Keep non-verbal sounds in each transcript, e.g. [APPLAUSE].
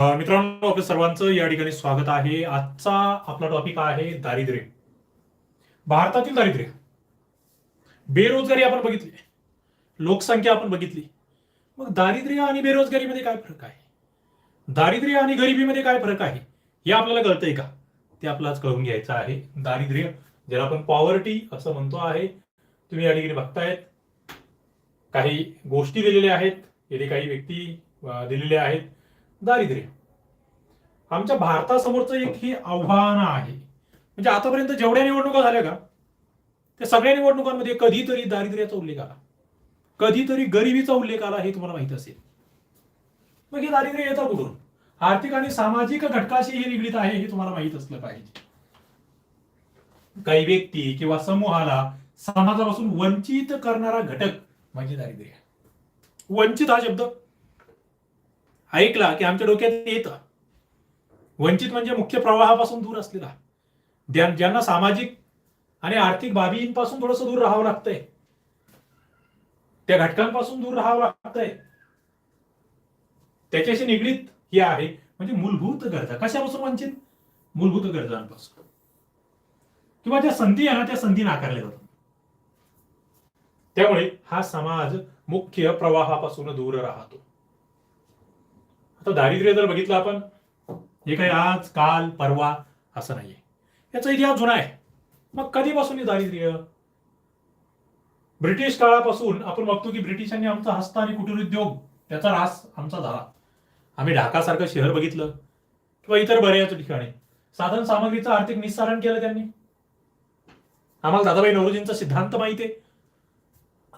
मित्रांनो आपल्या सर्वांचं या ठिकाणी स्वागत आहे. आजचा आपला टॉपिक आहे दारिद्र्य. भारतातील दारिद्र्य. बेरोजगारी आपण बघितली. लोकसंख्या आपण बघितली. मग दारिद्र्य आणि बेरोजगारीमध्ये काय फरक आहे? दारिद्र्य आणि गरिबीमध्ये काय फरक आहे? हे आपल्याला कळतंय का? ते आपल्याला आज कळून घ्यायचं आहे. दारिद्र्य ज्याला आपण पॉवर्टी असं म्हणतो आहे तुम्ही या ठिकाणी बघतायत. काही गोष्टी दिलेल्या आहेत. येथे काही व्यक्ती दिलेल्या आहेत. दारिद्र्य. आमच्या भारतासमोरचं एक ही आव्हान आहे. म्हणजे आतापर्यंत जेवढ्या निवडणुका झाल्या का त्या सगळ्या निवडणुकांमध्ये कधीतरी दारिद्र्याचा उल्लेख आला. कधीतरी गरिबीचा उल्लेख आला हे तुम्हाला माहीत असेल. मग हे दारिद्र्य येतं कुठून? आर्थिक आणि सामाजिक घटकाशी हे निगडीत आहे हे तुम्हाला माहीत असलं पाहिजे. काही व्यक्ती किंवा समूहाला समाजापासून वंचित करणारा घटक म्हणजे दारिद्र्य. वंचित हा शब्द ऐकला की आमच्या डोक्यात येतं. वंचित म्हणजे मुख्य प्रवाहापासून दूर असलेला. ज्यांना सामाजिक आणि आर्थिक बाबींपासून थोडंसं दूर राहावं लागतंय. त्या घटकांपासून दूर राहावं लागतंय. त्याच्याशी निगडीत हे आहे. म्हणजे मूलभूत गरजा. कशापासून वंचित? मूलभूत गरजांपासून. किंवा ज्या संधी आहे ना त्या संधी नाकारल्या जातात. त्यामुळे हा समाज मुख्य प्रवाहापासून दूर राहतो. आता दारिद्र्य जर बघितलं आपण हे काही आज काल परवा असं नाहीये. याचा इतिहास जुना आहे. मग कधीपासून हे दारिद्र्य? ब्रिटिश काळापासून आपण बघतो की ब्रिटिशांनी आमचा हस्त आणि कुटीर उद्योग त्याचा रास आमचा झाला. आम्ही ढाकासारखं शहर बघितलं किंवा इतर बऱ्याच ठिकाणी. साधन सामग्रीचं आर्थिक निस्सारण केलं त्यांनी. आम्हाला दादाबाई नवरोजींचा सिद्धांत माहिती आहे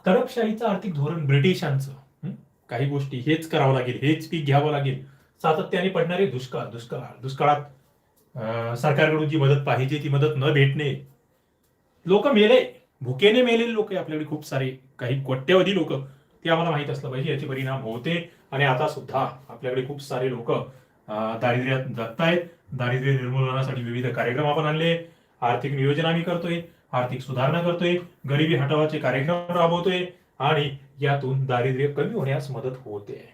करपशाहीचं आर्थिक धोरण ब्रिटिशांचं. काही गोष्टी हेच करावं लागेल हेच पीक घ्यावं लागेल. सातत्याने पडणारे दुष्काळ दुष्काळ दुष्काळात सरकारकडून जी मदत पाहिजे ती मदत न भेटणे. लोक मेले भुकेने मेलेले लोक आपल्याकडे खूप सारे काही कोट्यवधी लोक. ते आम्हाला माहीत असलं पाहिजे याचे परिणाम होते. आणि आता सुद्धा आपल्याकडे खूप सारे लोक दारिद्र्यात जगतायत. दारिद्र्य निर्मूलनासाठी विविध कार्यक्रम आपण आणले. आर्थिक नियोजन आम्ही करतोय. आर्थिक सुधारणा करतोय. गरिबी हटवाचे कार्यक्रम राबवतोय. आणि यातून दारिद्र्य कमी होण्यास मदत होते.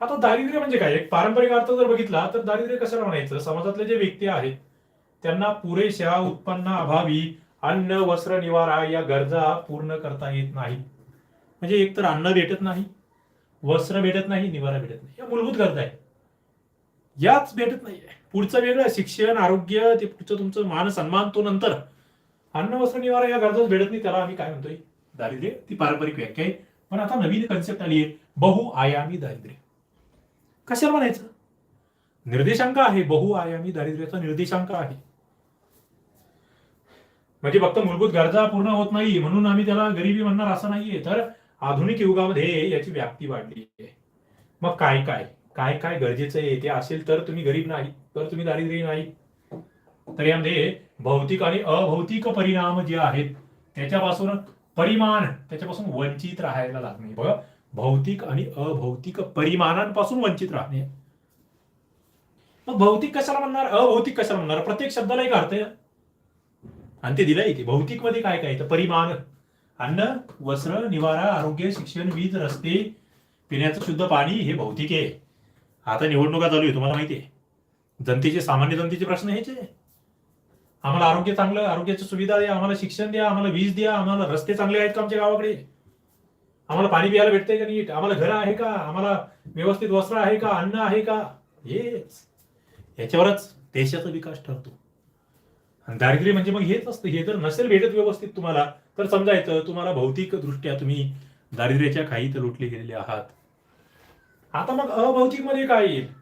आता दारिद्र्य म्हणजे काय? एक पारंपरिक अर्थ जर बघितला तर दारिद्र्य कशाला म्हणायचं? समाजातले जे व्यक्ती आहेत त्यांना पुरेशा उत्पन्नाअभावी अन्न वस्त्र निवारा या गरजा पूर्ण करता येत नाही. म्हणजे एकतर अन्न भेटत नाही वस्त्र भेटत नाही निवारा भेटत नाही. या मूलभूत गरजा आहेत. याच भेटत नाही. पुढचं वेगळं शिक्षण आरोग्य ते पुढचं तुमचं मान सन्मान तो नंतर अन्न वस्त्र निवारा या गरजाच भेटत नाही त्याला आम्ही काय म्हणतोय? दारिद्र्य ती पारंपरिक व्याख्या आहे. पण आता नवीन कन्सेप्ट आली आहे बहुआयामी दारिद्र्य. कशाला म्हणायचं? निर्देशांक आहे बहुआयामी दारिद्र्याचा निर्देशांक आहे. म्हणजे फक्त मूलभूत गरजा पूर्ण होत नाही म्हणून आम्ही त्याला गरिबी म्हणणार असं नाहीये तर आधुनिक युगामध्ये याची व्याप्ती वाढली आहे. मग काय काय? काय काय गरजेचं आहे? ते असेल तर तुम्ही गरीब नाही तर तुम्ही दारिद्र्य नाही. तर यामध्ये भौतिक आणि अभौतिक परिणाम जे आहेत त्याच्यापासून परिमाण. त्याच्यापासून वंचित राहायला लागणे. बघा भौतिक आणि अभौतिक परिमाणांपासून वंचित राहणे. मग भौतिक कशाला म्हणणार? अभौतिक कशाला म्हणणार? प्रत्येक शब्दाला एक अर्थ आणि ते दिलंय इथे भौतिकमध्ये काय काय तर परिमाण. अन्न वस्त्र निवारा आरोग्य शिक्षण वीज रस्ते पिण्याचं शुद्ध पाणी हे भौतिक आहे. आता निवडणुका चालू आहे तुम्हाला माहिती आहे. जनतेचे सामान्य जनतेचे प्रश्न हेच आहे. आम्हाला आरोग्य चांगलं आरोग्याची सुविधा द्या आम्हाला शिक्षण द्या आम्हाला वीज द्या आम्हाला रस्ते चांगले आहेत का आमच्या गावाकडे? आम्हाला पाणी प्यायला भेटतंय का नीट? आम्हाला घर आहे का? आम्हाला व्यवस्थित वस्त्र आहे का? अन्न आहे का? हेच. याच्यावरच देशाचा विकास ठरतो. आणि दारिद्र्य म्हणजे मग हेच असतं. हे जर नसेल भेटत व्यवस्थित तुम्हाला तर समजायचं तुम्हाला भौतिक दृष्ट्या तुम्ही दारिद्र्याच्या खाईत लुटले गेलेले आहात. आता मग अभौतिकमध्ये काय येईल?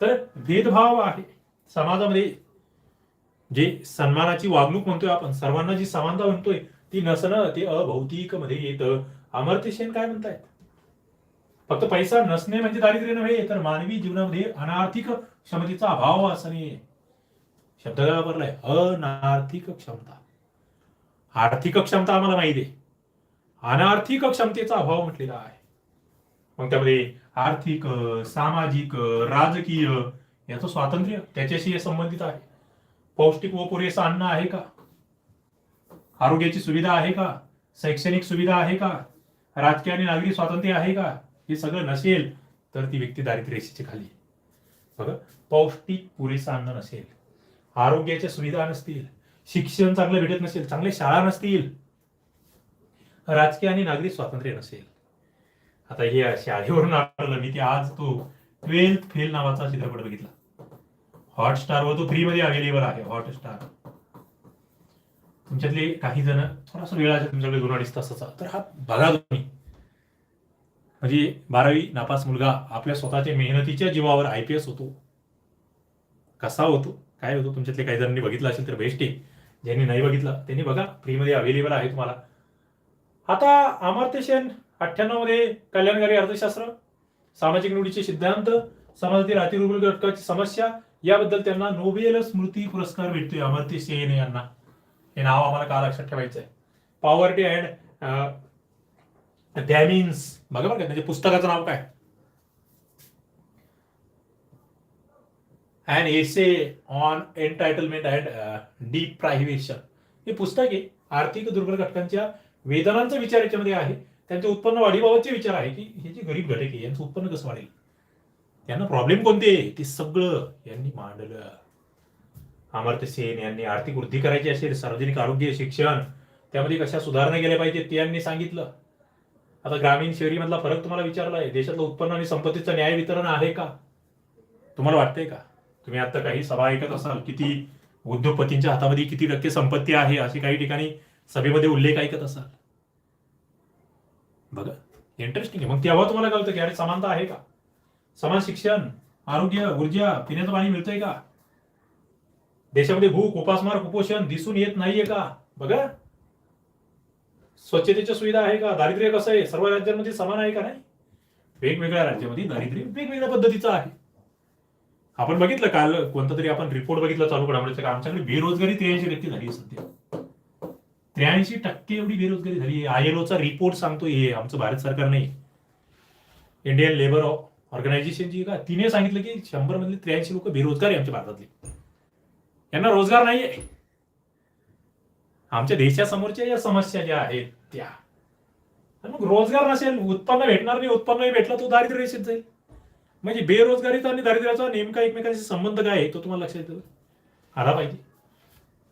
तर भेदभाव आहे. समाजामध्ये जे सन्मानाची वागणूक म्हणतोय आपण सर्वांना जी समानता म्हणतोय ती नसणं ते अभौतिकमध्ये येतं. अमर्त्य सेन काय म्हणतायत? फक्त पैसा नसणे म्हणजे दारिद्र्य नव्हे तर मानवी जीवनामध्ये अनार्थिक क्षमतेचा अभाव असणे. शब्द काय वापरलाय अनार्थिक क्षमता. आर्थिक क्षमता आम्हाला माहिती आहे. अनार्थिक क्षमतेचा अभाव म्हटलेला आहे. मग त्यामध्ये आर्थिक सामाजिक राजकीय याचं स्वातंत्र्य त्याच्याशी संबंधित आहे. पौष्टिक व पुरेसं अन्न आहे का? आरोग्याची सुविधा आहे का? शैक्षणिक सुविधा आहे का? राजकीय आणि नागरी स्वातंत्र्य आहे का? हे सगळं नसेल तर ती व्यक्ती दारिद्र्यरेषेच्या खाली बघा पौष्टिक पुरेसं अन्न नसेल आरोग्याच्या सुविधा नसतील शिक्षण चांगलं भेटत नसेल चांगल्या शाळा नसतील राजकीय आणि नागरिक स्वातंत्र्य नसेल. आता हे शाळेवरून आठवलं मी ते आज तो ट्वेल्थ फेल नावाचा चित्रपट बघितला. हॉटस्टारवर तो फ्रीमध्ये अवेलेबल आहे हॉटस्टार तुमच्यातले काही जण थोडासा वेळ असेल तुमच्याकडे दोन अडीच तासाचा. तर हा बघा तुम्ही. म्हणजे बारावी नापास मुलगा आपल्या स्वतःच्या मेहनतीच्या जीवावर आय पी एस होतो. कसा होतो? काय होतो? तुमच्यातले काही जणांनी बघितलं असेल तर बेस्ट आहे. ज्यांनी नाही बघितलं त्यांनी बघा. फ्रीमध्ये अवेलेबल आहे तुम्हाला. आता अमर्त्य सेन अठ्ठ्याण्णवमध्ये कल्याणकारी अर्थशास्त्र सामाजिक निवडीचे सिद्धांत समाजातील अतिरुबल घटकाची समस्या याबद्दल त्यांना नोबेल स्मृती पुरस्कार भेटतोय अमर्त्य सेन यांना. हे नाव आम्हाला का लक्षात ठेवायचं आहे पॉवर्टी अँड डॅमिन्स बघा बरं का म्हणजे पुस्तकाचं नाव काय? And essay on entitlement and deprivation हे पुस्तक आहे. आर्थिक दुर्बल घटकांच्या वेदनांचा विचार याच्यामध्ये आहे. त्यांच्या उत्पन्न वाढीबाबतचे विचार आहे की हे जे गरीब घटक आहे यांचं उत्पन्न कसं वाढेल? यांना प्रॉब्लेम कोणते ते सगळं यांनी मांडलं. अमर्त्य सेन यांनी आर्थिक वृद्धी करायची असेल सार्वजनिक आरोग्य शिक्षण त्यामध्ये कशा सुधारणा केल्या पाहिजे ते यांनी सांगितलं. आता ग्रामीण शहरी मधला फरक तुम्हाला विचारला आहे देशातलं उत्पन्न आणि संपत्तीचं न्याय वितरण आहे का? तुम्हाला वाटतंय का? तुम्ही आता काही सभा ऐकत असाल किती उद्योगपतींच्या हातामध्ये किती टक्के संपत्ती आहे अशी काही ठिकाणी सभेमध्ये उल्लेख ऐकत असाल? बघा इंटरेस्टिंग आहे. मग तेव्हा तुम्हाला कळतं की अरे समानता आहे का? समान शिक्षण आरोग्य ऊर्जा पिण्याचं पाणी मिळतंय का? देशामध्ये भूक उपासमार कुपोषण दिसून येत नाहीये का? बघा. स्वच्छतेच्या सुविधा आहे का? दारिद्र्य कसं आहे? सर्व राज्यांमध्ये समान आहे का नाही? वेगवेगळ्या राज्यामध्ये दारिद्र्य वेगवेगळ्या पद्धतीचं आहे. आपण बघितलं काल कोणता तरी आपण रिपोर्ट बघितला चालू घडामोडीचा आमच्याकडे बेरोजगारी त्र्याऐंशी टक्के झाली आहे सध्या. त्र्याऐंशी टक्के एवढी बेरोजगारी झाली आहे. आयएलओचा रिपोर्ट सांगतो हे आमचं भारत सरकार नाही इंडियन लेबर ऑफ ऑर्गनायझेशनची का तिने सांगितलं की शंभर मधले त्र्याऐंशी लोक बेरोजगार आहे आमच्या भारतातले. यांना रोजगार नाहीये. आमच्या देशासमोरच्या या समस्या ज्या आहेत त्या. मग रोजगार नसेल उत्पन्न भेटणार नाही उत्पन्नही भेटलं तो दारिद्र्य रेषेत जाईल. म्हणजे बेरोजगारीचा आणि दारिद्र्याचा नेमका एकमेकांशी संबंध काय आहे तो तुम्हाला लक्षात येतो? आला पाहिजे.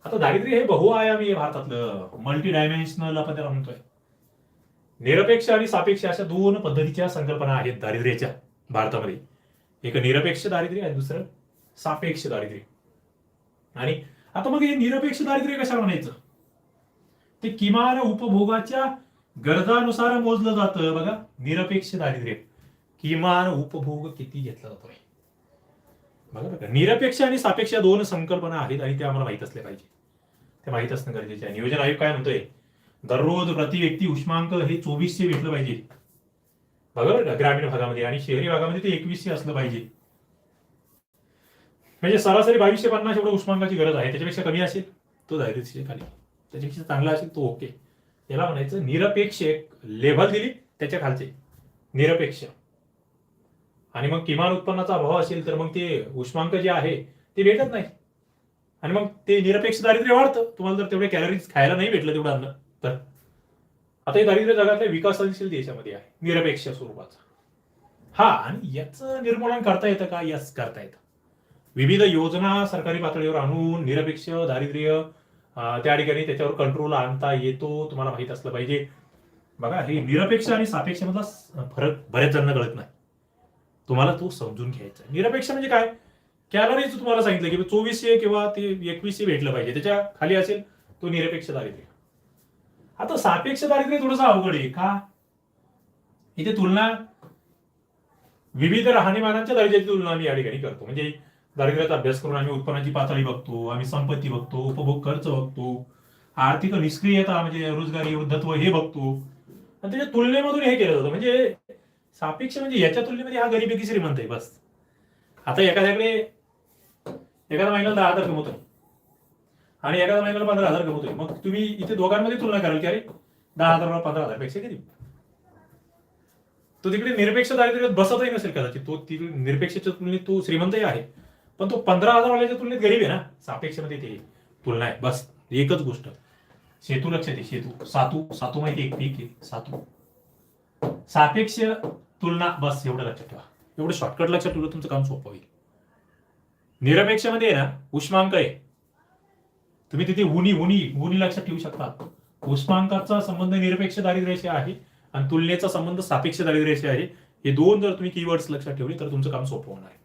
आता दारिद्र्य हे बहुआयामी आहे भारतातलं. मल्टी डायमेन्शनल आपण त्याला म्हणतोय. निरपेक्ष आणि सापेक्ष अशा दोन पद्धतीच्या संकल्पना आहेत दारिद्र्याच्या. भारतामध्ये. एक निरपेक्ष दारिद्र्य आणि दुसरं सापेक्ष दारिद्र्य. आणि आता मग हे निरपेक्ष दारिद्र्य कशाला म्हणायचं? ते किमान उपभोगाच्या गरजानुसार मोजलं जातं बघा. निरपेक्ष दारिद्र्य. किमान उपभोग किती घेतला जातोय? बघा बघा निरपेक्ष आणि सापेक्ष दोन संकल्पना आहेत आणि त्या आम्हाला माहीत असल्या पाहिजे. ते माहीत असणं गरजेचे आहे. नियोजन आयोग काय म्हणतोय? दररोज प्रति व्यक्ती उष्मांक हे चोवीसशे भेटलं पाहिजे. बघा ग्रामीण भागामध्ये आणि शहरी भागामध्ये ते एकवीसशे असलं पाहिजे. म्हणजे सरासरी बावीसशे पन्नास एवढं उष्मांकाची गरज आहे. त्याच्यापेक्षा कमी असेल तो दारिद्र्य खाली. त्याच्यापेक्षा चांगला असेल तो ओके. याला म्हणायचं निरपेक्ष एक लेव्हल दिली त्याच्या खालचे. निरपेक्ष. आणि मग किमान उत्पन्नाचा अभाव असेल तर मग ते उष्मांक जे आहे ते भेटत नाही. आणि मग ते निरपेक्ष दारिद्र्य वाढतं. तुम्हाला जर तेवढे कॅलरीज खायला नाही भेटलं तेवढं अन्न तर? आता हे दारिद्र्य जगातल्या विकसनशील देशामध्ये आहे. निरपेक्ष स्वरूपाचा. हा आणि याचं निर्मूलन करता येतं का? यस करता येतं. विविध योजना सरकारी पातळीवर आणून निरपेक्ष दारिद्र्य त्या ठिकाणी त्याच्यावर कंट्रोल आणता येतो तुम्हाला माहीत असलं पाहिजे. बघा हे निरपेक्ष आणि सापेक्ष मधला फरक बऱ्याच जणांना कळत नाही. तुम्हाला तो समजून घ्यायचा निरपेक्ष म्हणजे काय? कॅलरीज तुम्हाला सांगितलं की चोवीसशे किंवा ते एकवीसशे भेटलं पाहिजे. त्याच्याखाली असेल तो निरपेक्ष दारिद्र्य. आता सापेक्ष दारिद्र्य थोडंसं अवघड आहे का? इथे तुलना विविध राहणीमानांच्या दर्जाची तुलना आम्ही या ठिकाणी करतो. म्हणजे दारिद्र्याचा अभ्यास करून आम्ही उत्पन्नाची पातळी बघतो आम्ही संपत्ती बघतो उपभोग खर्च बघतो आर्थिक निष्क्रियता म्हणजे रोजगारी वृद्धत्व हे बघतो. आणि त्याच्या तुलनेमधून हे केलं जातं. म्हणजे सापेक्ष म्हणजे याच्या तुलनेमध्ये हा गरिबी श्रीमंत आहे बस. आता एखाद्याकडे एखादा महिला दहा हजार कमवतो. आणि एका महिन्याला पंधरा हजार कमवतोय. मग तुम्ही इथे दोघांमध्ये तुलना कराल की अरे दहा हजार पंधरा हजारपेक्षा किती तो तिकडे निरपेक्ष दारिद्र्यात बसतही नसेल कदाचित. तो तिकडे निरपेक्षच्या तुलनेत तो श्रीमंतही आहे. पण तो पंधरा हजार वाल्याच्या तुलनेत गरीब आहे ना. सापेक्षमध्ये ते तुलना आहे. बस एकच गोष्ट. सेतू लक्षात आहे. सेतू. सातू. सातू माहिती एक पीक आहे. सातू. सापेक्ष तुलना बस एवढं लक्षात ठेवा. एवढं शॉर्टकट लक्षात ठेवलं तुमचं काम सोपं होईल. निरपेक्षमध्ये आहे ना उष्मांक आहे. तुम्ही तिथे उनी उनी उनी लक्षात ठेवू शकता. उष्मांकाचा संबंध निरपेक्ष दारिद्र्याशी आहे आणि तुलनेचा संबंध सापेक्ष दारिद्र्याशी आहे. हे दोन जर तुम्ही कीवर्ड्स लक्षात ठेवले तर तुमचं काम सोपं होणार आहे.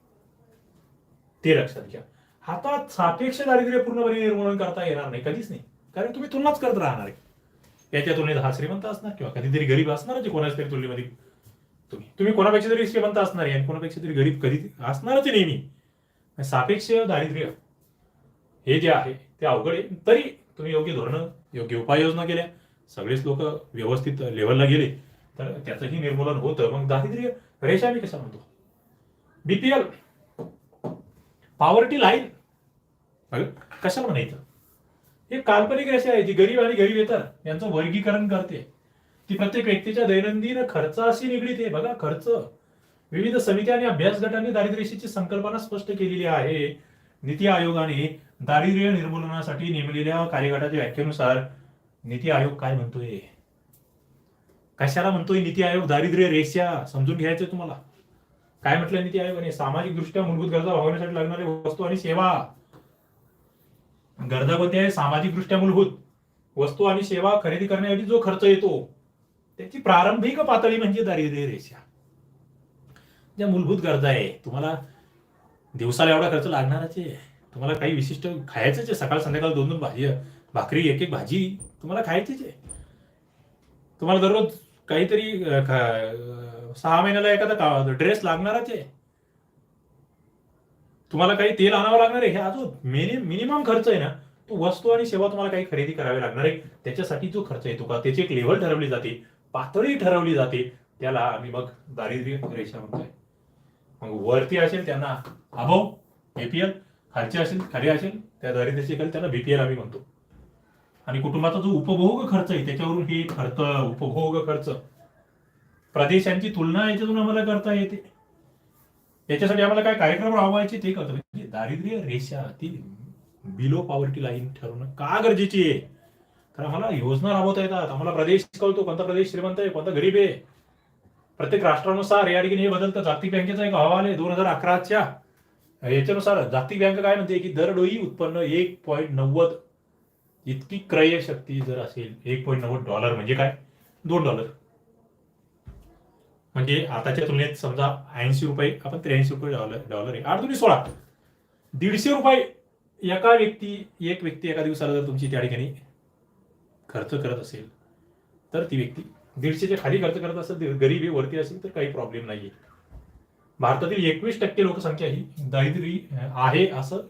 ते लक्षात घ्या. आता सापेक्ष दारिद्र्य पूर्णपणे निर्मूलन करता येणार नाही कधीच नाही. कारण तुम्ही तुलनाच करत राहणार आहे. याच्या तुलनेत हा श्रीमंत असणार किंवा कधीतरी गरीब असणार जे कोणाच्या तरी तुलनेमध्ये. तुम्ही तुम्ही कोणापेक्षा तरी श्रीमंत असणार आहे आणि कोणापेक्षा तरी गरीब कधी असणारच नेहमी. सापेक्ष दारिद्र्य हे जे आहे ते अवघड आहे. तरी तुम्ही योग्य धोरणं योग्य उपाययोजना केल्या. सगळेच लोक व्यवस्थित लेवलला गेले. तर त्याचंही निर्मूलन होतं. मग दारिद्र्य रेषा मी कशा म्हणतो? बीपीएल पॉवर्टी लाईन कशा म्हणायचं? हे काल्पनिक रेषा आहे. जी गरीब आणि गरीब येतात. यांचं वर्गीकरण करते. ती प्रत्येक व्यक्तीच्या दैनंदिन खर्चाशी निगडीत आहे. बघा खर्च. विविध समिती आणि अभ्यास गटांनी दारिद्र्यशीची संकल्पना स्पष्ट केलेली आहे. नीती आयोगाने दारिद्र्य निर्मूलनासाठी नेमलेल्या कार्यगटाच्या व्याख्येनुसार नीती आयोग काय म्हणतोय? कशाला म्हणतोय नीती आयोग? दारिद्र्य रेषा समजून घ्यायचंय तुम्हाला. काय म्हटलं नीती आयोगाने? सामाजिक दृष्ट्या मूलभूत गरजा भागवण्यासाठी लागणारे वस्तू आणि सेवा. गरजा कोणती आहे सामाजिक दृष्ट्या मूलभूत. वस्तू आणि सेवा खरेदी करण्यासाठी जो खर्च येतो त्याची प्रारंभिक पातळी म्हणजे दारिद्र्य रेषा. ज्या मूलभूत गरजा आहे तुम्हाला दिवसाला एवढा खर्च लागणारच आहे. तुम्हाला काही विशिष्ट खायचंच आहे. सकाळ संध्याकाळ दोन दोन भाजी भाकरी एक एक भाजी तुम्हाला खायचीच आहे. तुम्हाला दररोज काहीतरी सहा महिन्याला एखादा ड्रेस लागणारच आहे. तुम्हाला काही तेल आणावं लागणार आहे. हे अजून मिनिमम खर्च आहे ना. तो वस्तू आणि सेवा तुम्हाला काही खरेदी करावी लागणार आहे. त्याच्यासाठी जो खर्च येतो का त्याची एक लेवल ठरवली जाते. पातळी ठरवली जाते. त्याला आम्ही मग दारिद्र्य रेषा म्हणतोय. मग वरती असेल त्यांना अभाव एपीएल खालचे असेल खाली असेल त्या दारिद्र्याचे खाली त्यांना बीपीएल आम्ही म्हणतो. आणि कुटुंबाचा जो उपभोग खर्च आहे त्याच्यावरून हे खर्च उपभोग खर्च प्रदेशांची तुलना याच्यातून आम्हाला करता येते. याच्यासाठी आम्हाला काय कार्यक्रम राबवायचे ते करतो म्हणजे दारिद्र्य रेषा ती बिलो पॉवर्टी लाईन ठरवणं का गरजेची आहे? तर आम्हाला योजना राबवता येतात. आम्हाला प्रदेश कळतो कोणता प्रदेश श्रीमंत आहे कोणता गरीब आहे. प्रत्येक राष्ट्रानुसार या ठिकाणी हे बदलतं. जागतिक बँकेचा एक अहवाल आहे दोन हजार अकराच्या. याच्यानुसार जागतिक बँक काय म्हणते की दरडोई उत्पन्न एक पॉईंट नव्वद इतकी क्रय शक्ती जर असेल एक पॉईंट नव्वद डॉलर म्हणजे काय? दोन डॉलर. म्हणजे आताच्या तुलनेत समजा ऐंशी रुपये आपण त्र्याऐंशी रुपये डॉलर डॉलर आहे. आठ दोन्ही सोळा. दीडशे रुपये एका व्यक्ती एक व्यक्ती एका दिवसाला जर तुमची त्या ठिकाणी खर्च करत असेल तर ती व्यक्ती दीडशेच्या खाली खर्च करत असेल गरीबी वरती असेल तर काही प्रॉब्लेम नाही आहे भारतातील एकवीस टक्के लोकसंख्या ही दारिद्री आहे असं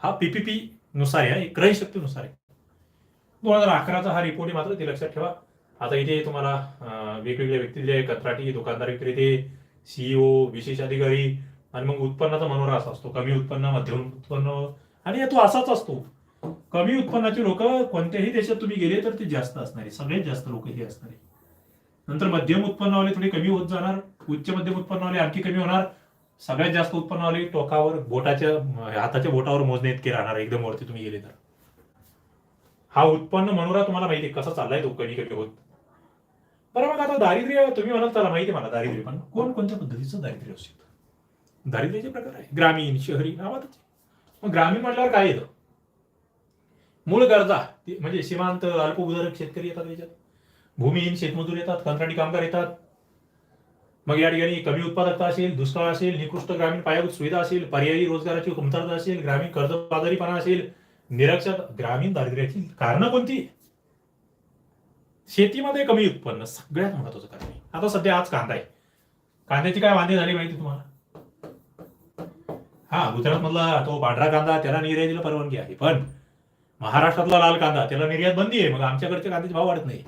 हा पीपीपी नुसार आहे क्रय शक्तीनुसार आहे. दोन हजार अकराचा हा रिपोर्ट आहे मात्र ते लक्षात ठेवा. आता इथे तुम्हाला वेगवेगळ्या व्यक्ती दिले कंत्राटी दुकानदार विक्रेते सीईओ विशेष अधिकारी आणि मग उत्पन्नाचा मनोरा असा असतो. कमी उत्पन्न मध्यम उत्पन्न आणि तो असाच असतो. कमी उत्पन्नाचे लोक कोणत्याही देशात तुम्ही गेले तर ते जास्त असणार सगळ्यात जास्त लोक हे असणार. नंतर मध्यम उत्पन्नवाले थोडे कमी होत जाणार. उच्च मध्यम उत्पन्नवाले आणखी कमी होणार. सगळ्यात जास्त उत्पन्नवाले टोकावर बोटाच्या हाताच्या बोटावर मोजणे इतके राहणार. एकदम वरती तुम्ही गेले तर. हा उत्पन्न मनोरा तुम्हाला माहिती आहे कसा चाललाय तो कधी कमी होत. बरं मग आता दारिद्र्य तुम्ही म्हणाल त्याला माहिती आहे मला दारिद्र्य. पण कोण कोणत्या पद्धतीचं दारिद्र्य असू शकतं? दारिद्र्याचे प्रकार आहे. ग्रामीण शहरी नावातच मग ग्रामीण म्हटल्यावर काय येतं? मूळ गरजा म्हणजे सीमांत अल्पभूधारक शेतकरी येतात याच्यात भूमिहीन शेतमजूर येतात कंत्राटी कामगार येतात. मग या ठिकाणी कमी उत्पादकता असेल दुष्काळ असेल निकृष्ट ग्रामीण पायाभूत सुविधा असेल पर्यायी रोजगाराची कमतरता असेल ग्रामीण कर्जबाजारीपणा असेल निरक्षर ग्रामीण दारिद्र्याची कारणं कोणती? शेतीमध्ये कमी उत्पन्न सगळ्यात महत्वाचं कारण आहे. आता सध्या आज कांदा आहे. कांद्याची काय वांदे झाली माहिती तुम्हाला? हा गुजरात मधला तो पांढरा कांदा त्याला निर्यातीला परवानगी आहे. पण महाराष्ट्रातला लाल कांदा त्याला निर्यात बंदी आहे. मग आमच्याकडचे कांद्याचे भाव वाढत नाही.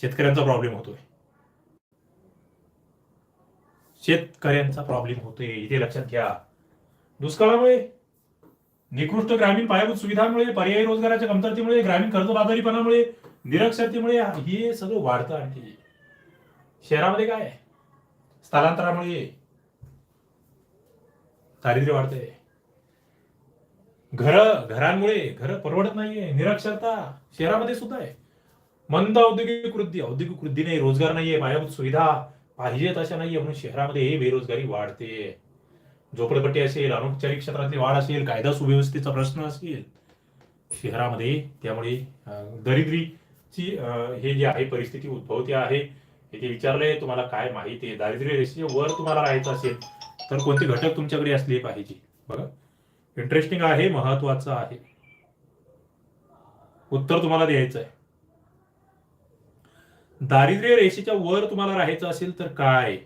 शेतकऱ्यांचा प्रॉब्लेम होतोय. शेतकऱ्यांचा प्रॉब्लेम होतोय. इथे लक्षात घ्या. दुष्काळामुळे निकृष्ट ग्रामीण पायाभूत सुविधांमुळे पर्यायी रोजगाराच्या कमतरतेमुळे ग्रामीण कर्जबाजारीपणामुळे निरक्षरतेमुळे हे सगळं वाढतं आणखी. शहरामध्ये काय? स्थलांतरामुळे दारिद्र्य वाढतंय. घर घरांमुळे घर परवडत नाहीये. निरक्षरता शहरामध्ये सुद्धा आहे. मंद औद्योगिक वृद्धी औद्योगिक वृद्धी नाही रोजगार नाहीये. पायाभूत सुविधा पाहिजे तशा नाहीये म्हणून शहरामध्ये हे बेरोजगारी वाढते. झोपडपट्टी असेल अनौपचारिक क्षेत्रातली वाढ असेल कायदा सुव्यवस्थेचा प्रश्न असेल शहरामध्ये त्यामुळे दरिद्रीची हे जे आहे परिस्थिती उद्भवते आहे हे ते विचारलंय तुम्हाला काय माहिती आहे? दारिद्र्य रेषे वर तुम्हाला राहायचं असेल तर कोणते घटक तुमच्याकडे असले पाहिजे? बघा. इंटरेस्टिंग आहे महत्वाचं आहे. उत्तर तुम्हाला द्यायचं आहे दारिद्र्य रेषेच्या वर तुम्हाला राहायचं असेल तर काय?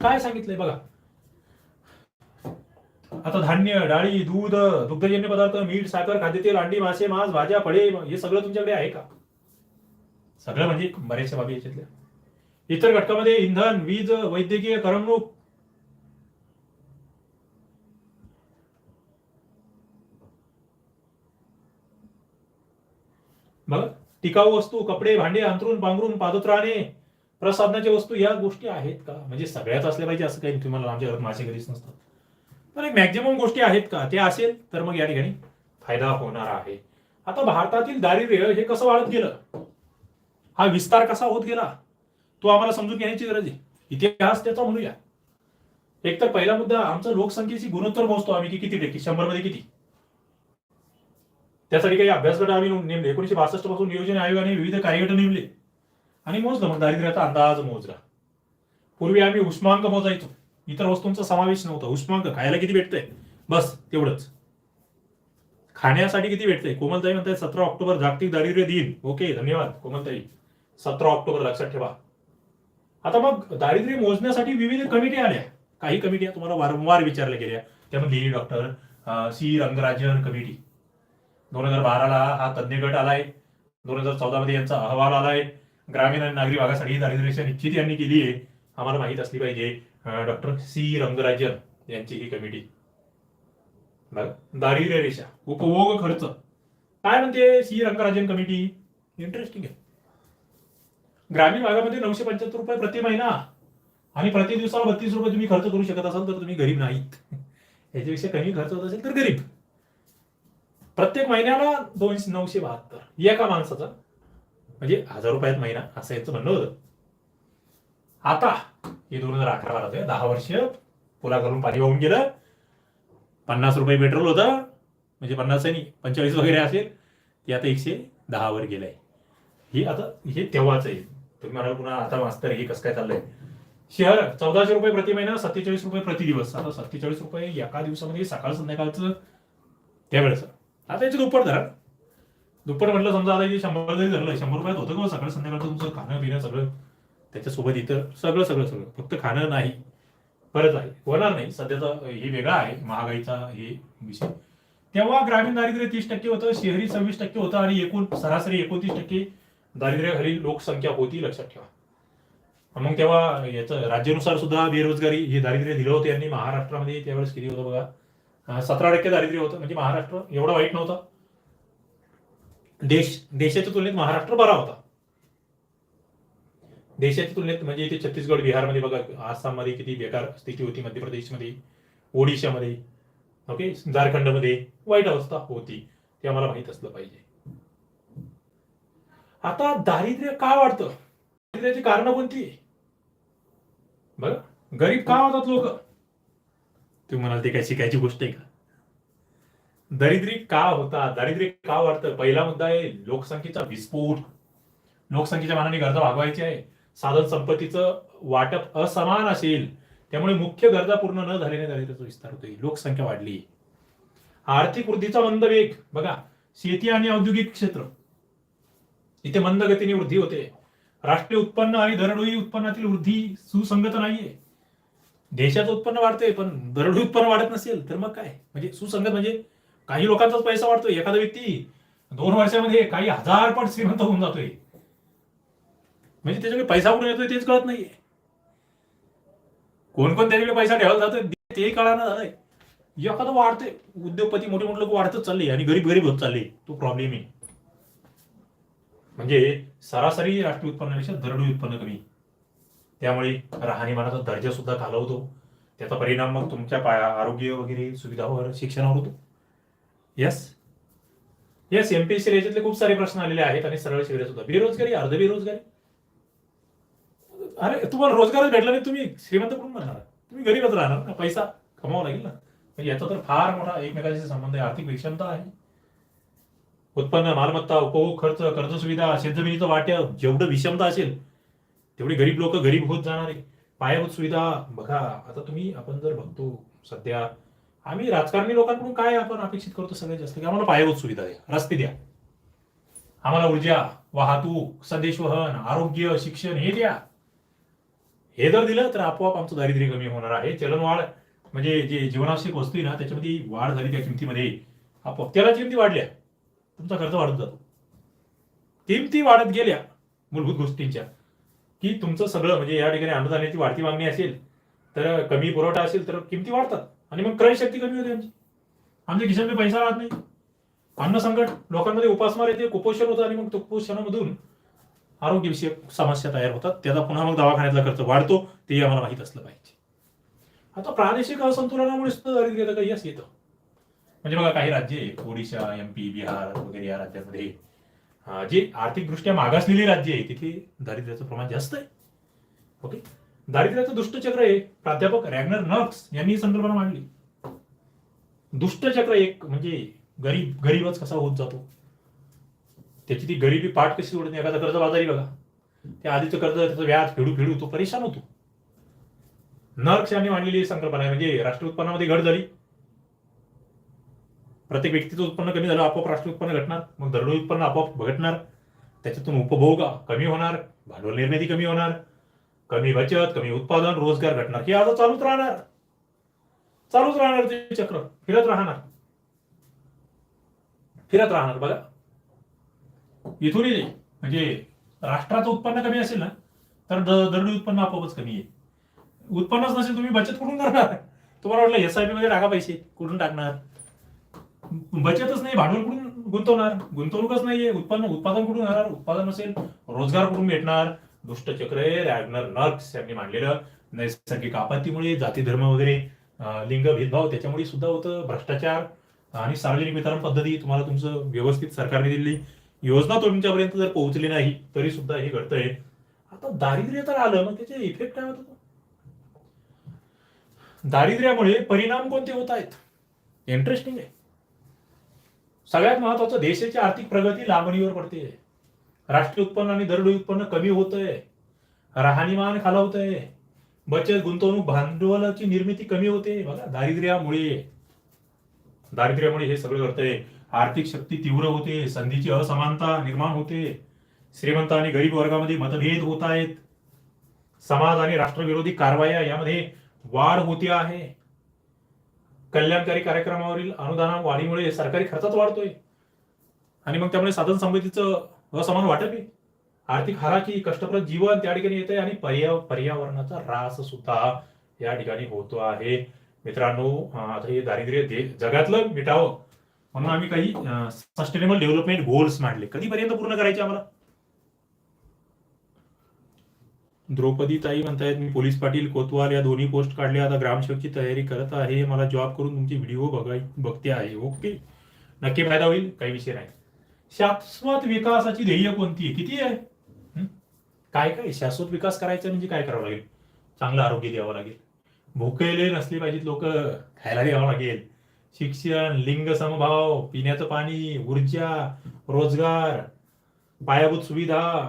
काय सांगितलंय बघा. आता धान्य डाळी दूध दुग्धजन्य पदार्थ मीठ साखर खाद्यतेल अंडी मासे मांस भाज्या फळे हे सगळं तुमच्याकडे आहे का? सगळं म्हणजे बऱ्याचशा बाबी याच्यातल्या. इतर घटकामध्ये इंधन वीज वैद्यकीय करमणूक बघा टिकाऊ वस्तू कपडे भांडे अंतरून पांघरून पादत्राणे प्रसाधनाच्या वस्तू या गोष्टी आहेत का? म्हणजे सगळ्याच असल्या पाहिजे असं काही नाही. तुम्हाला आमच्या घरात माझ्या घरीच नसतात. पण एक मॅक्झिमम गोष्टी आहेत का? ते असेल तर मग या ठिकाणी फायदा होणार आहे. आता भारतातील दारिद्र्य हे कसं वाढत गेलं? हा विस्तार कसा होत गेला? तो आम्हाला समजून घेण्याची गरज आहे. इतिहास त्याचा म्हणूया. एक तर पहिला मुद्दा आमचा लोकसंख्येची गुणोत्तर मोजतो आम्ही की किती टक्के? शंभरमध्ये किती? त्यासाठी काही अभ्यासगट आम्ही नेमले. एकोणीशे बासष्टपासून नियोजन आयोगाने विविध कार्यगट नेमले. आणि मोजलं मग दारिद्र्याचा अंदाज मोजला. पूर्वी आम्ही उष्मांक मोजायचो. इतर वस्तूंचा समावेश नव्हता. उष्मांक खायला किती भेटतंय? बस तेवढंच. खाण्यासाठी किती भेटतंय? कोमलताई म्हणताय सतरा ऑक्टोबर जागतिक दारिद्र्य दिन. ओके धन्यवाद कोमलताई. सतरा ऑक्टोबर लक्षात ठेवा. आता मग दारिद्र्य मोजण्यासाठी विविध कमिटी आल्या. काही कमिटी तुम्हाला वारंवार विचारल्या गेल्या. त्यामध्ये डॉक्टर सी. रंगराजन कमिटी. दोन हजार बाराला हा तज्ज्ञ गट आलाय. दोन हजार चौदा मध्ये यांचा अहवाल आलाय. ग्रामीण आणि नागरी भागासाठी ही दारिद्र्य निश्चित यांनी केली आहे. आम्हाला माहीत असली पाहिजे डॉक्टर सी रंगराजन यांची ही कमिटी. दारिद्र्य रेषा उपभोग खर्च. काय म्हणते सी रंगराजन कमिटी? इंटरेस्टिंग आहे. ग्रामीण भागामध्ये नऊशे पंच्याहत्तर रुपये प्रति महिना आणि प्रति दिवसाला बत्तीस रुपये तुम्ही खर्च करू शकत असाल तर तुम्ही गरीब नाहीत. [LAUGHS] याच्यापेक्षा कमी खर्च होत असेल तर गरीब. प्रत्येक महिन्याला दोनशे नऊशे बहात्तर. एका माणसाचा. म्हणजे हजार रुपयात महिना असं यांचं म्हणणं होतं. आता हे दोन हजार अकरा बारा दहा वर्ष पुला करून पाणी वाहून गेलं. पन्नास रुपये पेट्रोल होतं. म्हणजे पन्नास नाही पंचेचाळीस वगैरे असेल. ते आता एकशे दहा वर गेलंय. हे आता हे तेव्हाच आहे. तुम्ही म्हणाल पुन्हा आता मास्तर हे कसं काय चाललंय? शहर चौदाशे रुपये प्रति महिना सत्तेचाळीस रुपये प्रति दिवस. आता सत्तेचाळीस रुपये एका दिवसामध्ये सकाळ संध्याकाळचं त्यावेळेस आता याची दुप्पट धरा. दुप्पट म्हटलं समजा आता हे शंभर जरी धरलं शंभर रुपयात होतं का हो सकाळ संध्याकाळचं तुमचं खाणं पिणं सगळं? त्याच्यासोबत इतर सगळं सगळं सगळं. फक्त खाणं नाही. परत आहे. होणार नाही. सध्याचा हे वेगळा आहे. महागाईचा हे विषय. तेव्हा ग्रामीण दारिद्र्य तीस टक्के होतं शहरी सव्वीस टक्के होतं आणि एकूण सरासरी एकोणतीस टक्के दारिद्र्याखालील लोकसंख्या होती लक्षात ठेवा. मग तेव्हा याचं राज्यानुसार सुद्धा बेरोजगारी हे दारिद्र्य दिलं होतं यांनी. महाराष्ट्रामध्ये त्यावेळेस किती होतं बघा? सतरा टक्के दारिद्र्य होतं. म्हणजे महाराष्ट्र एवढा वाईट नव्हता. देश देशाच्या तुलनेत महाराष्ट्र बरा होता. देशाच्या तुलनेत म्हणजे इथे छत्तीसगड बिहारमध्ये बघा आसाममध्ये किती बेकार स्थिती होती मध्य प्रदेशमध्ये ओडिशामध्ये ओके झारखंडमध्ये वाईट अवस्था होती. ते आम्हाला माहीत असलं पाहिजे. आता दारिद्र्य का वाढतं? दारिद्र्याची कारणं कोणती? बघा गरीब का होतात लोक? तुम्ही म्हणाल ते काय शिकायची गोष्ट आहे का? दरिद्री का होता? दारिद्र्य का वाढतं? पहिला मुद्दा आहे लोकसंख्येचा विस्फोट. लोकसंख्येच्या मानाने गरजा भागवायची आहे. साधन संपत्तीचं वाटप असमान असेल त्यामुळे मुख्य गरजा पूर्ण न झाल्याने दारिद्र्याचा विस्तार होतोय. लोकसंख्या वाढली. आर्थिक वृद्धीचा मंद वेग. बघा शेती आणि औद्योगिक क्षेत्र. इथे मंद गतीने वृद्धी होते. राष्ट्रीय उत्पन्न आणि दरडोई उत्पन्नातील वृद्धी सुसंगत नाहीये. देशाचं उत्पन्न वाढतंय पण दरडोई उत्पन्न वाढत नसेल तर मग काय? म्हणजे सुसंगत म्हणजे काही लोकांचाच पैसा वाढतोय. एखादा व्यक्ती दोन वर्षामध्ये काही हजार पट श्रीमंत होऊन जातोय. म्हणजे त्याच्याकडे पैसा कुठून येतोय तेच कळत नाहीये. कोण कोण त्याच्याकडे पैसा ठेवायला जातोय तेही कळाना झालंय. एखादं वाढते उद्योगपती मोठे मोठे लोक वाढतच चालले आणि गरीब गरीब होत चालले. तो प्रॉब्लेम आहे. म्हणजे सरासरी राष्ट्रीय उत्पन्नापेक्षा दरडोई उत्पन्न कमी. त्यामुळे राहणीमानाचा दर्जा सुद्धा घालवतो. त्याचा परिणाम मग तुमच्या पाया आरोग्य वगैरे सुविधावर शिक्षणावर होतो. यस येस एमपीएससी याच्यातले खूप सारे प्रश्न आलेले आहेत आणि सरळ शिबिर सुद्धा. बेरोजगारी अर्ध बेरोजगारी अरे तुम्हाला रोजगारच भेटला नाही तुम्ही श्रीमंत कोण म्हणणार तुम्ही गरीबच राहणार ना पैसा कमावा लागेल ना. म्हणजे याचा तर फार मोठा एकमेकांशी संबंध आहे आर्थिक विषमता आहे. उत्पन्न मालमत्ता उपभोग खर्च कर्ज सुविधा शेतजमिनीचं वाट्य जेवढं विषमता असेल तेवढी गरीब लोक गरीब होत जाणार. आहे पायाभूत सुविधा. बघा आता तुम्ही आपण जर बघतो सध्या आम्ही राजकारणी लोकांकडून काय आपण अपेक्षित करतो सगळ्यात जास्त? की आम्हाला पायाभूत सुविधा द्या रस्ते द्या. आम्हाला ऊर्जा वाहतूक संदेशवहन आरोग्य शिक्षण हे द्या. हे जर दिलं तर आपोआप आमचं दारिद्र्य कमी होणार आहे. चलनवाढ म्हणजे जे जीवनावश्यक वस्तू आहे ना त्याच्यामध्ये वाढ झाली त्या किमतीमध्ये आपोआप त्याला किमती वाढल्या तुमचा खर्च वाढत जातो. किमती वाढत गेल्या मूलभूत गोष्टींच्या. की तुमचं सगळं म्हणजे या ठिकाणी अन्नधान्याची वाढती मागणी असेल तर कमी पुरवठा असेल तर किमती वाढतात. आणि मग क्रय शक्ती कमी होते आमची. आमच्या खिशामध्ये पैसा राहत नाही. अन्न संकट लोकांमध्ये उपासमार येते कुपोषण होतं आणि मग कुपोषणामधून आरोग्यविषयक समस्या तयार होतात. त्याचा पुन्हा मग दवाखान्यातला खर्च वाढतो ते आम्हाला माहीत असलं पाहिजे. आता प्रादेशिक असंतुलनामुळे सुद्धा दारिद्र्य काही असं येतं. म्हणजे बघा काही राज्य आहे ओडिशा एम पी बिहार वगैरे या राज्यांमध्ये जे आर्थिकदृष्ट्या मागासलेली राज्य आहे तिथे दारिद्र्याचं प्रमाण जास्त आहे. ओके दारिद्र्याचं दुष्टचक्र आहे. प्राध्यापक रॅग्नर नक्स यांनी ही संकल्पना मांडली. दुष्टचक्र एक म्हणजे गरीब गरीबच कसा होत जातो? त्याची ती गरिबी पाठ कशी सोडत? एखादा कर्ज बाजारी बघा. त्या आधीचं कर्ज त्याचं व्याज फेडू फेडू तो परेशान होतो. नर्क्स यांनी मांडलेली ही संकल्पना आहे. म्हणजे राष्ट्रीय उत्पन्नामध्ये घट झाली. प्रत्येक व्यक्तीचं उत्पन्न कमी झालं आपोआप राष्ट्रीय उत्पन्न घटणार मग दरडोई उत्पन्न आपोआप घटणार त्याच्यातून उपभोग कमी होणार भांडवल निर्मिती कमी होणार कमी बचत कमी उत्पादन रोजगार घटणार. हे आता चालूच राहणार. चालूच राहणार ते चक्र. फिरत राहणार. फिरत राहणार. बघा. इथूनही म्हणजे राष्ट्राचं उत्पन्न कमी असेल ना तर द- दरडोई उत्पन्न आपोआपच कमी आहे उत्पन्नच नसेल तुम्ही बचत कुठून करणार? तुम्हाला वाटलं एस आय पी मध्ये टाका पैसे. कुठून टाकणार? बचतच नाही भांडवल कुठून गुंतवणार? गुंतवणूकच नाहीये. उत्पन्न उत्पादन कुठून होणार उत्पादन असेल रोजगार कुठून भेटणार? दुष्टचक्र आहे. रॅग्नर नर्क्स यांनी मांडलेलं नैसर्गिक आपत्तीमुळे जाती धर्म वगैरे लिंग भेदभाव त्याच्यामुळे सुद्धा होतं. भ्रष्टाचार आणि सार्वजनिक वितरण पद्धती तुम्हाला तुमचं व्यवस्थित सरकारने दिलेली. योजना तुमच्यापर्यंत जर पोहोचली नाही तरी सुद्धा हे घडतंय. आता दारिद्र्य तर आलं मग त्याचे इफेक्ट काय होतो दारिद्र्यामुळे परिणाम कोणते होत आहेत? इंटरेस्टिंग आहे. सगळ्यात महत्वाचं देशाची आर्थिक प्रगती लांबणीवर पडते. राष्ट्रीय उत्पन्न आणि दरडोई उत्पन्न कमी होतंय. राहणीमान खालावतंय. बचत गुंतवणूक भांडवलाची निर्मिती कमी होते. बघा दारिद्र्यामुळे. दारिद्र्यामुळे हे सगळं घडतंय. आर्थिक शक्ती तीव्र होते. संधीची असमानता निर्माण होते. श्रीमंत आणि गरीब वर्गामध्ये मतभेद होत आहेत. समाज आणि राष्ट्रविरोधी कारवाया यामध्ये वाढ होते आहे. कल्याणकारी कार्यक्रमावरील अनुदान वाढीमुळे सरकारी खर्चाच वाढतोय. आणि मग त्यामुळे साधन संपत्तीचं असमान वाटप आहे. आर्थिक हाराची कष्टप्रद जीवन त्या ठिकाणी येते आणि पर्या पर्यावरणाचा ऱ्हास सुद्धा या ठिकाणी होतो आहे. मित्रांनो आता हे दारिद्र्य जगातलं मिटावं म्हणून आम्ही काही सस्टेनेबल डेव्हलपमेंट गोल्स मांडले. कधीपर्यंत पूर्ण करायचे आम्हाला? द्रौपदी ताई म्हणतायत मी पोलीस पाटील कोतवाल या दोन्ही पोस्ट काढले आता ग्रामसेवकची तयारी करत आहे. मला जॉब करून तुमचे व्हिडिओ बघाय बघते आहे. ओके? नक्की फायदा होईल? काही विषय नाही. शाश्वत विकासाची ध्येय कोणती आहे? किती आहे? काय काय? शाश्वत विकास करायचा म्हणजे काय करावं लागेल? चांगलं आरोग्य द्यावं लागेल. भुकेले नसले पाहिजेत लोक खायला द्यावं लागेल. शिक्षण लिंग समभाव पिण्याचं पाणी ऊर्जा रोजगार पायाभूत सुविधा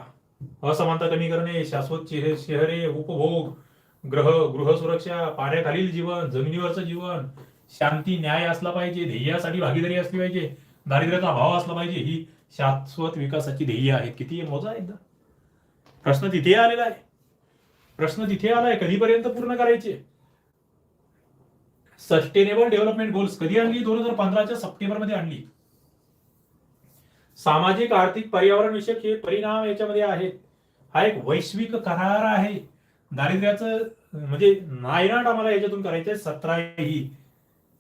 असमानता कमी करणे शाश्वत शहरे उपभोग ग्रह गृह सुरक्षा पाण्याखालील जीवन जमिनीवरचं जीवन शांती न्याय असला पाहिजे ध्येयासाठी भागीदारी असली पाहिजे दारिद्र्याचा अभाव असला पाहिजे ही शाश्वत विकासाची ध्येय आहेत. किती मोजा एकदा. प्रश्न तिथे आलेला आहे. प्रश्न तिथे आलाय कधीपर्यंत पूर्ण करायचे? सस्टेनेबल डेव्हलपमेंट गोल्स कधी आणली? दोन हजार पंधराच्या सप्टेंबरमध्ये आणली. सामाजिक आर्थिक पर्यावरण विषयक हे परिणाम याच्यामध्ये आहेत. हा एक वैश्विक करार आहे. दारिद्र्याचं म्हणजे नायनाट आम्हाला याच्यातून करायचं आहे सतरा ही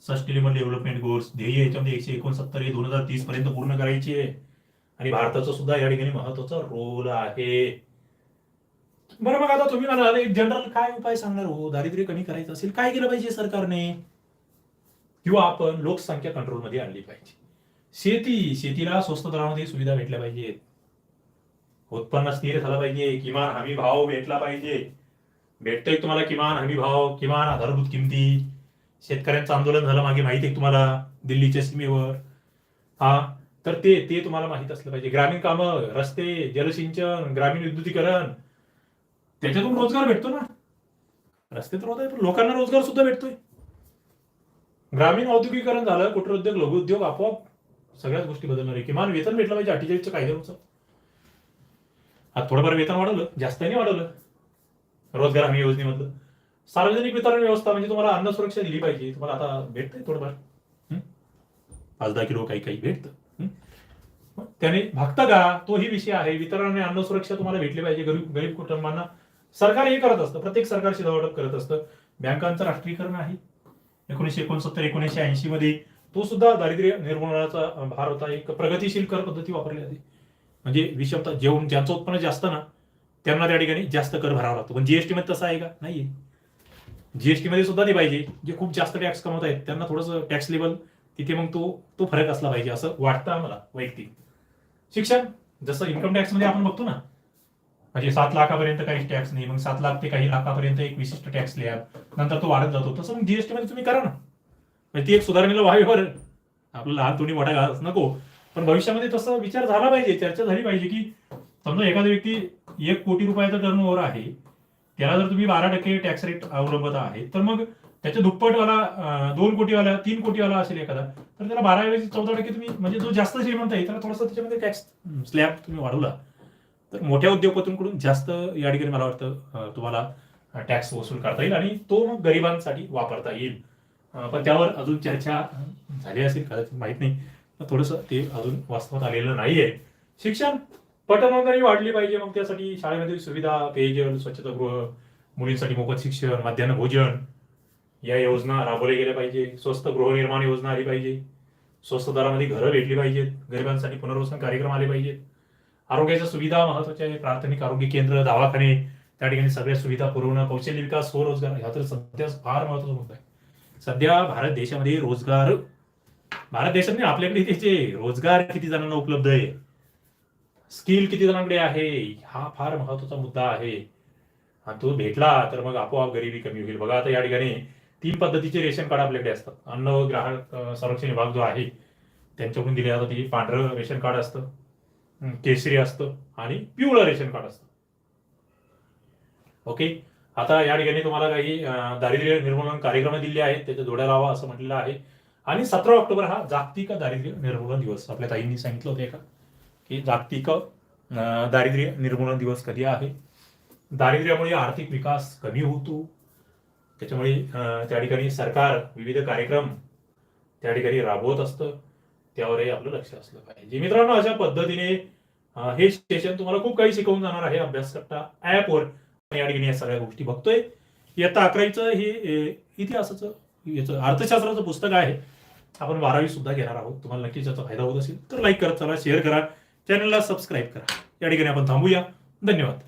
सस्टेनेबल डेव्हलपमेंट गोल्स ध्येय याच्यामध्ये एकशे एकोणसत्तर हे दोन हजार तीस पर्यंत पूर्ण करायची आहे. आणि भारताचा सुद्धा या ठिकाणी महत्त्वाचा रोल आहे. बरं मग आता तुम्ही मला एक जनरल काय उपाय सांगणार? हो दारिद्र्य कमी करायचं असेल काय केलं पाहिजे सरकारने? किंवा आपण लोकसंख्या कंट्रोलमध्ये आणली पाहिजे. शेती शेतीला स्वस्त दरामध्ये सुविधा भेटल्या पाहिजेत. उत्पन्न स्थिर झालं पाहिजे किमान हमी भाव भेटला पाहिजे. भेटतोय तुम्हाला किमान हमी भाव किमान आधारभूत किमती? शेतकऱ्यांचं आंदोलन झालं मागे माहिती आहे तुम्हाला? दिल्लीच्या सीमेवर. हा तर ते ते तुम्हाला माहीत असलं पाहिजे. ग्रामीण कामं रस्ते जलसिंचन ग्रामीण विद्युतीकरण त्याच्यातून रोजगार भेटतो ना. रस्ते तर होत आहे पण लोकांना रोजगार सुद्धा भेटतोय. ग्रामीण औद्योगिकरण झालं कुटीर उद्योग आपोआप सगळ्याच गोष्टी बदलणार आहे. किमान वेतन भेटलं पाहिजे अठ्ठेचाळीसच्या कायद्यानुसार. आज थोडंफार वेतन वाढवलं जास्त नाही वाढवलं. रोजगार हमी योजनेमधलं. सार्वजनिक वितरण व्यवस्था म्हणजे तुम्हाला अन्न सुरक्षा दिली पाहिजे. तुम्हाला आता भेटतंय थोडंफार. पाच दहा किलो काही काही भेटतं. त्याने भागता का तोही विषय आहे. वितरण आणि अन्न सुरक्षा तुम्हाला भेटली पाहिजे. गरीब गरीब कुटुंबांना सरकार हे करत असतं. प्रत्येक सरकारशी शिधावडप करत असतं. बँकांचं राष्ट्रीयकरण आहे. एकोणीशे एकोणसत्तर एकोणीसशे ऐंशी मध्ये तो सुद्धा दारिद्र्य निर्मूलनाचा भार होता. एक प्रगतिशील कर पद्धती वापरली जाते म्हणजे विषमता जेवण ज्यांचं उत्पन्न जास्त ना त्यांना त्या ठिकाणी जास्त कर भरावा लागतो. पण जीएसटी मध्ये तसं आहे का? नाहीये. जीएसटी मध्ये सुद्धा ते पाहिजे. जे खूप जास्त टॅक्स कमवत आहेत त्यांना थोडंसं टॅक्स लेवल तिथे मग तो तो फरक असला पाहिजे असं वाटतं आम्हाला वैयक्तिक. शिक्षण जसं इन्कम टॅक्समध्ये आपण बघतो ना म्हणजे सात लाखापर्यंत काही टॅक्स नाही मग सात लाख ते काही लाखापर्यंत एक विशिष्ट टॅक्स लिहा. नंतर तो वाढत जातो. तसं मग जीएसटी मध्ये तुम्ही करा ना. म्हणजे ती एक सुधारणेला व्हावी बरं आपलं लहान थोडी मोठा घास नको. पण भविष्यामध्ये तसा विचार झाला पाहिजे चर्चा झाली पाहिजे की समजा एखादा व्यक्ती एक कोटी रुपयाचा टर्न ओव्हर आहे त्याला जर तुम्ही बारा टक्के टॅक्स रेट अवलंबत आहे तर मग त्याच्या दुप्पटवाला दोन कोटीवाला तीन कोटीवाला असेल एखादा तर त्याला बारा ऐवजी चौदा टक्के तुम्ही म्हणजे जो जास्त श्रीमंत आहे त्याला थोडासा त्याच्यामध्ये टॅक्स स्लॅब तुम्ही वाढवला. तर मोठ्या उद्योगपतींकडून जास्त या ठिकाणी मला वाटतं तुम्हाला टॅक्स वसूल करता येईल आणि तो मग गरिबांसाठी वापरता येईल. पण त्यावर अजून चर्चा झाली असेल कदाचित माहीत नाही. थोडंसं ते अजून वास्तवात आलेलं नाहीये. शिक्षण पटनोंदणी वाढली पाहिजे मग त्यासाठी शाळेमध्ये सुविधा पेयजल स्वच्छतागृह मुलींसाठी मोफत शिक्षण मध्यान्ह भोजन या योजना राबवल्या गेल्या पाहिजे. स्वस्त गृहनिर्माण योजना आली पाहिजे. स्वस्त दरामध्ये घरं भेटली पाहिजेत. गरिबांसाठी पुनर्वसन कार्यक्रम आले पाहिजेत. आरोग्याच्या सुविधा महत्त्वाच्या आहे प्राथमिक आरोग्य केंद्र दवाखाने त्या ठिकाणी सगळ्या सुविधा पुरवणं कौशल्य विकास स्वरोजगार ह्या तर सध्या फार महत्त्वाचा मुद्दा आहे. सध्या भारत देशामध्ये रोजगार भारत देशात नाही आपल्याकडे त्याचे रोजगार किती जणांना उपलब्ध आहे स्किल किती जणांकडे आहे हा फार महत्त्वाचा मुद्दा आहे. आणि तो भेटला तर मग आपोआप गरिबी कमी होईल. बघा आता या ठिकाणी तीन पद्धतीचे रेशन कार्ड आपल्याकडे असतात. अन्न व ग्राहक संरक्षण विभाग जो आहे त्यांच्याकडून दिले जातं ते पांढरं रेशन कार्ड असतं केशरी केसरी असतं आणि पिवळं रेशन कार्ड असतं. ओके? आता या ठिकाणी तुम्हाला काही दारिद्र्य निर्मूलन कार्यक्रम दिले आहेत त्याच्या जोड्या लावा असं म्हटलेलं आहे. आणि सतरा ऑक्टोबर हा जागतिक दारिद्र्य निर्मूलन दिवस. आपल्या ताईंनी सांगितलं होतं का की जागतिक दारिद्र्य निर्मूलन दिवस कधी आहे? दारिद्र्यामुळे आर्थिक विकास कमी होतो. त्याच्यामुळे त्या ठिकाणी सरकार विविध कार्यक्रम त्या ठिकाणी राबवत असतं. त्यावरही आपलं लक्ष असलं पाहिजे. मित्रांनो अशा पद्धतीने हे सेशन तुम्हाला खूप काही शिकवून जाणार आहे. अभ्यास करता ऍपवर या ठिकाणी या सगळ्या गोष्टी बघतोय. इयत्ता अकरावीचं हे इतिहासाचं याचं अर्थशास्त्राचं पुस्तक आहे. आपण बारावी सुद्धा घेणार आहोत. तुम्हाला नक्कीच याचा फायदा होत असेल तर लाईक करत चला शेअर करा. चॅनलला सबस्क्राईब करा. या ठिकाणी आपण थांबूया. धन्यवाद.